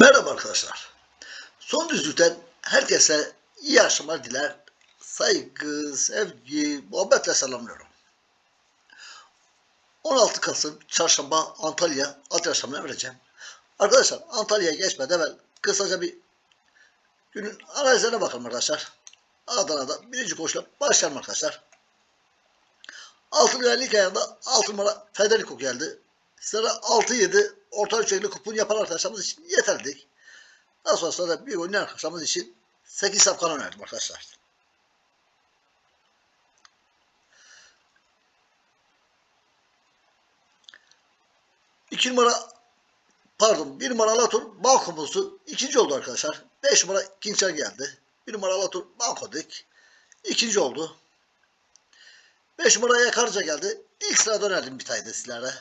Merhaba arkadaşlar. Son düzlükten herkese iyi akşamlar diler. Saygı, sevgi, muhabbetle selamlıyorum. 16 Kasım Çarşamba Antalya adreslerini vereceğim. Arkadaşlar Antalya'ya geçmeden evvel kısaca bir günün analizlerine bakalım arkadaşlar. Adana'da birinci koşula başlayalım arkadaşlar. Altın lig ayağında 6 numara Federico geldi. Sıra 6-7 orta ölçekli kupon yapan arkadaşlarımız için yeterlidik. Daha sonrasında da bir oynayan arkadaşlarımız için 8 safkan önerdim arkadaşlar. İki numara pardon bir numara Alatur bankomuzu ikinci oldu arkadaşlar. Beş numara Kinçer geldi. Bir numara Alatur bankodik. ikinci oldu. Beş numaraya Karca geldi. İlk sırada önerdim bir tane de sizlere.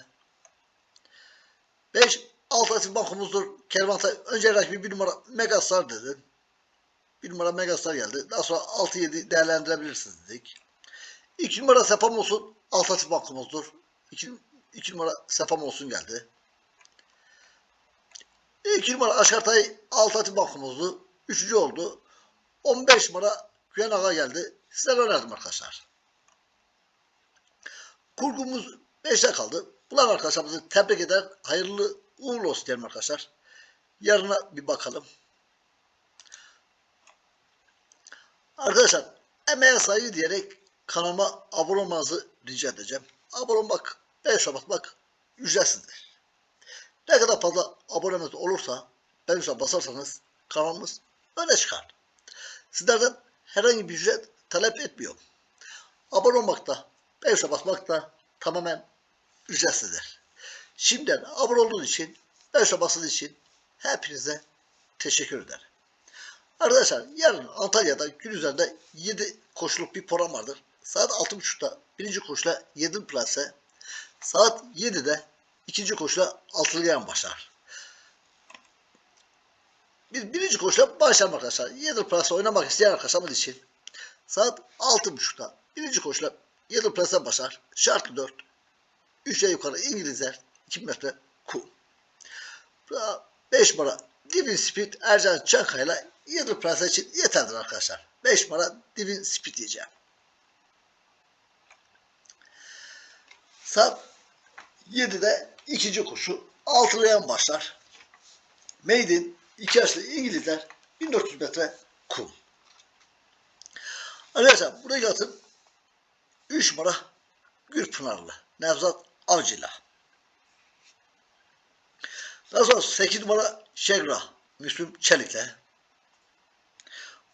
5 alternatif bankomuzdur. Kervantay önce rakibi bir numara Megastar dedi. Bir numara Megastar geldi. Daha sonra 6-7 değerlendirebilirsiniz dedik. 2 numara Sepam olsun alternatif bankomuzdur. 2, 2 numara Sepam olsun geldi. 2 numara Aşartay alternatif bankomuzdu. Üçüncü oldu. 15 numara Güven Ağa geldi. Sizlere önerdim arkadaşlar. Kurgumuz 5'te kaldı. Bulan arkadaşlarımızı tebrik eder. Hayırlı uğurlu olsun diyelim arkadaşlar. Yarına bir bakalım. Arkadaşlar emeğe saygı diyerek kanalıma abone olmanızı rica edeceğim. Abone olmak, beğense bakmak ücretsizdir. Ne kadar fazla abonemiz olursa, beğense basarsanız kanalımız öne çıkar. Sizlerden herhangi bir ücret talep etmiyorum. Abone olmak da, beğense basmak da tamamen ücretsizdir. Şimdiden abone olduğunuz için, beğense basınız için hepinize teşekkür ederim. Arkadaşlar yarın Antalya'da gün üzerinde 7 koşuluk bir program vardır. Saat 6.30'da birinci koşula 7 plase, saat 7'de ikinci koşula altılı yan başlar. Biz birinci koşula başlayalım arkadaşlar. 7 plase oynamak isteyen arkadaşlarımız için saat 6.30'da birinci koşula 7 plase başlar. Şartlı 4, 3'e yukarı İngilizler 2 metre kum. 5 numara Divin Speed Ercan Çankaya'yla 7 plase için yeterdir arkadaşlar. 5 numara Divin Speed diyeceğim. Saat 7'de ikinci koşu altılı yan başlar. Maiden 2 yaşlı İngilizler 1400 metre kum. Arkadaşlar buraya atın 3 numara Gürpınarlı Nevzat Avcı'yla. Daha sonra 8 numara Şegra Müslüm Çelik'le.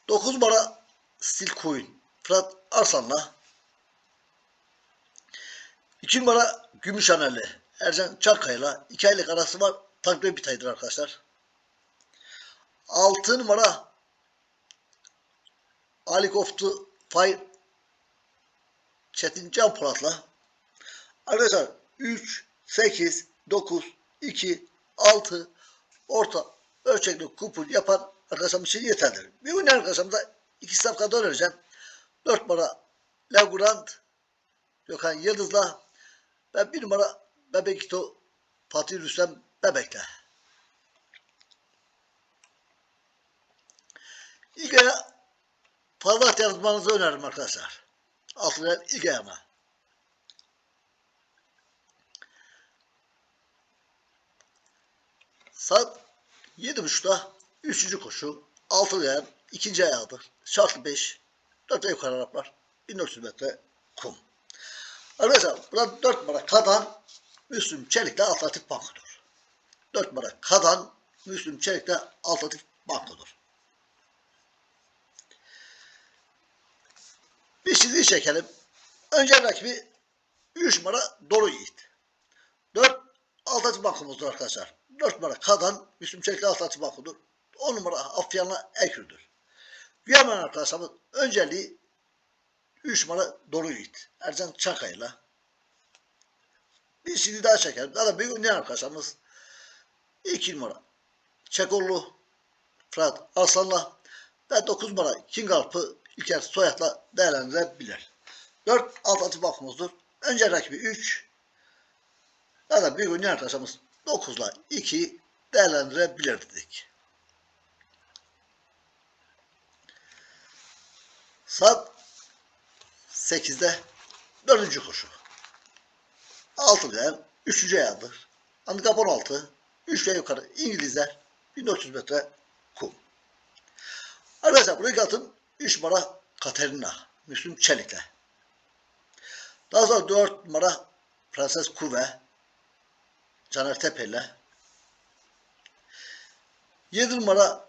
9 numara Queen Fırat Arslan'la. 2 numara Gümüşhaneli Ercan Çankaya'yla 2 aylık arası var. Takviye bir taydır arkadaşlar. 6 numara Ali Koftu Fay Çetin Can Polat'la. Arkadaşlar 3, 8, 9, 2, 6 orta ölçekli kupon yapan arkadaşlarım için yeterlidir. Bir oynayan arkadaşlarımıza iki safkada önereceğim. 4 numara Legrand Gökhan Yıldız'la ve 1 numara Bebekito Fatih Rüstem Bebek'le. İlk aya fazla yazmanızı öneririm arkadaşlar. Altına ilk ayağıma. Saat 7.30'da 3. koşu 6 yer 2. ayağıdır. Şartlı 5 4 yukarı Araplar 1400 metre kum. Arkadaşlar burada 4 numara Kadan Müslüm Çelik'le Atletik Banko'dur. 4 numara Kadan Müslüm Çelik'le Atletik Banko'dur. Bir çizgi çekelim. Önce rakibi 3 numara Dolu Yiğit. 4 Altatı bankomuzdur arkadaşlar. 4 numara Kazan, Müslüm Çelikli Aslatı Vakfı'dır. 10 numara Afyanlı Erkür'dür. Viyaman arkadaşlarımız önceliği 3 numara Dolu Yiğit. Ercan Çakay'la. Bir CD daha çekelim. Daha da bir gün ne arkadaşlarımız? 2 numara Çekollu Fırat Aslan'la ve 9 numara King Kingalp'ı İlker Soyat'la değerlendirilebilir. 4 alt atı bakımızdır. Önce rakibi 3. Daha da bir gün ne arkadaşlarımız? 9 ile 2 değerlendirebilirdik. Saat 8'de 4. koşu. 6 bilen 3. ayağıdır. Handikap 16. 3 ile yukarı İngilizler 1400 metre kum. Arkadaşlar buraya atın 3 numara Katerina Müslüm Çelik'le. Daha sonra 4 numara Prenses Kuve Caner Tepe'yle. 7 numara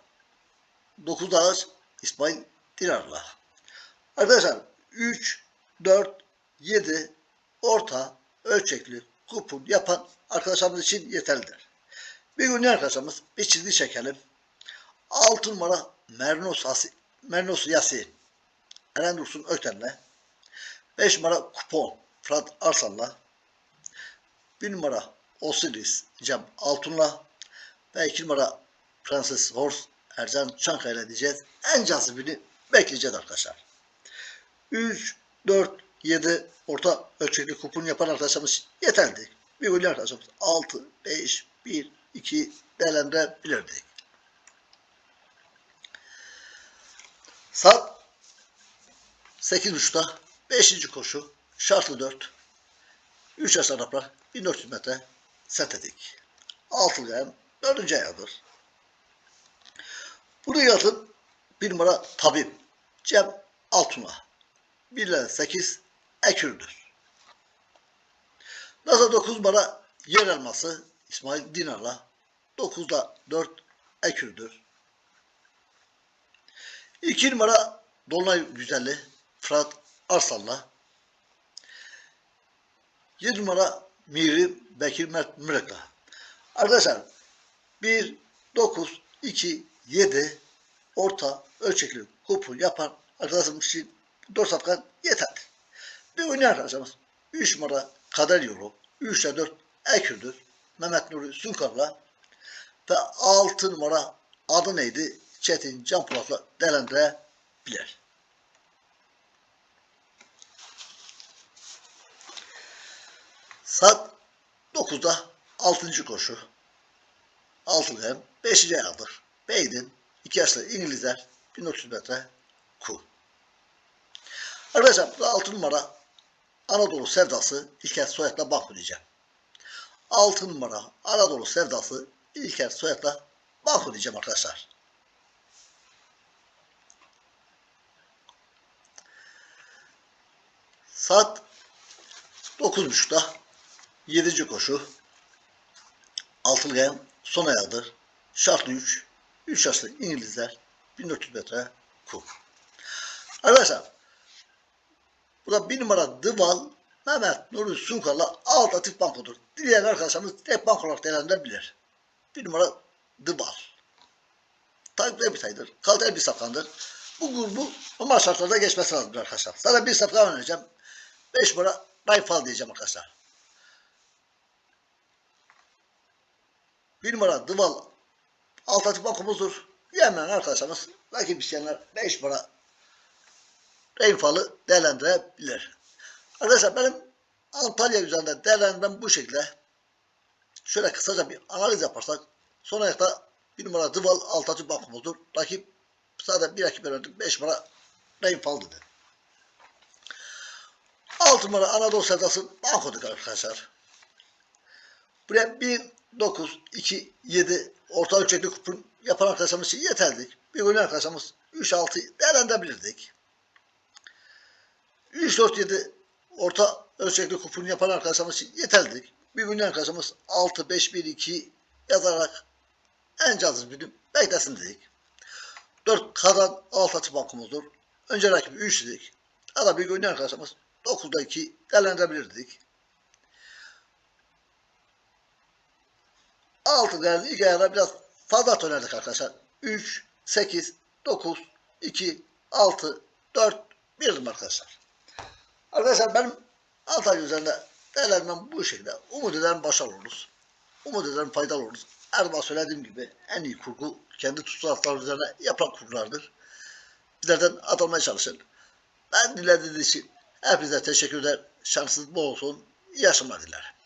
9 ağaç İsmail Dinar'la. Arkadaşlar 3, 4, 7 orta ölçekli kupon yapan arkadaşlarımız için yeterlidir. Bir gün arkadaşlarımız bir çizgi çekelim. 6 numara Mernos, Asi, Mernos Yasin Eren Dursun Ökten'le 5 numara Kupon Fırat Arsan'la 1 numara Osiris Cem Altun'la ve 2 numara Prenses Horse Ercan Çankaya diyeceğiz. En cazibini bekleyeceğiz arkadaşlar. 3, 4, 7 orta ölçekli kupon yapan arkadaşlarımız yeterli. Bir golü arkadaşlarımız 6, 5, 1, 2 değerlendirebilirdik. Saat 8.30'da 5. koşu şartlı 4 3 yaş Araplar 1400 metre Altılı yan 4. ayağıdır. Bunu yatın 1 numara tabip Cem Altun'a 1 ile 8 ekürdür. Nasıl 9 numara yer elması İsmail Dinar'la 9'da 4 ekürdür. 2 numara Dolunay Güzelli Fırat Arsal'la 7 numara Miri Bekir Mert Mürek'la. Arkadaşlar 1, 9, 2, 7 orta ölçekli kupon yapan arkadaşımız için 4 safkan yeterli. Bir oynayan arkadaşımız 3 numara Kader Yolu 3 ile 4 Ekürdür. Mehmet Nuri Sunkar'la ve 6 numara adı neydi? Çetin Can Polat'la değerlendirebilir. Saat 9'da 6. koşu. Altılı hem 5. ayağıdır. Beydin 2 yaşlı İngilizler 1900 metre ku. Arkadaşlar bu 6 numara Anadolu Sevdası İlker Soyat'la banko diyeceğim. 6 numara Anadolu Sevdası İlker Soyat'la banko diyeceğim arkadaşlar. Saat 9.30'da 7. koşu. Altılı gayan son ayağıdır. Şartlı 3. 3 yaşlı İngilizler 1400 metre kum. Arkadaşlar bu da bir numara Dıval Mehmet Nuri Sunkar'la alt atif bankodur. Dileyen arkadaşlarımız tek bank olarak değerlendirebilir. Bir numara Dıval. Takipte bir. Kaliteli bir safkandır. Bu grubu normal şartlarda geçmesi lazım arkadaşlar. Sana bir safkan önereceğim. 5 numara Rayfal diyeceğim arkadaşlar. Bir numara Dıval alt atif bankomuzdur. Yemeyen arkadaşlarımız rakip isteyenler 5 numara Rayfal'ı değerlendirebilir. Arkadaşlar benim Antalya üzerinde değerlendirmem bu şekilde. Şöyle kısaca bir analiz yaparsak son ayakta bir numara Dıval alt atif bankomuzdur. Rakip sadece bir rakip önerdik. 5 numara Rayfal dedi. 6 numara Anadolu Sevdası bankodik arkadaşlar. Buraya 1, 9, 2, 7 orta ölçekli kupon yapan arkadaşlarımız için yeterli. Bir oyun arkadaşlarımız 3, 6 değerlendirebilirdik. 3, 4, 7 orta ölçekli kupon yapan arkadaşlarımız için yeterli. Bir oyun arkadaşlarımız 6, 5, 1, 2 yazarak en cazip birim beklesin dedik. 4 kadan alt atı bankumuzdur. Önce rakibi 3 dedik. Ada bir oyun arkadaşlarımız 9'da 2 değerlendirebilirdik. 6 değerli ilk ayağına biraz fazla at önerdik arkadaşlar. 3, 8, 9, 2, 6, 4, 1'dim arkadaşlar. Arkadaşlar benim Antalya üzerinde değerlendirmem bu şekilde. Umut ederim başarılı oluruz. Umut ederim faydalı oluruz. Zaman söylediğim gibi en iyi kurgu kendi tutsaklar üzerine yapılan kurgulardır. Bizlerden atılmaya çalışın. Ben dilediğiniz için hepinize teşekkür eder. Şansınız bol olsun. İyi yaşamlar dilerim.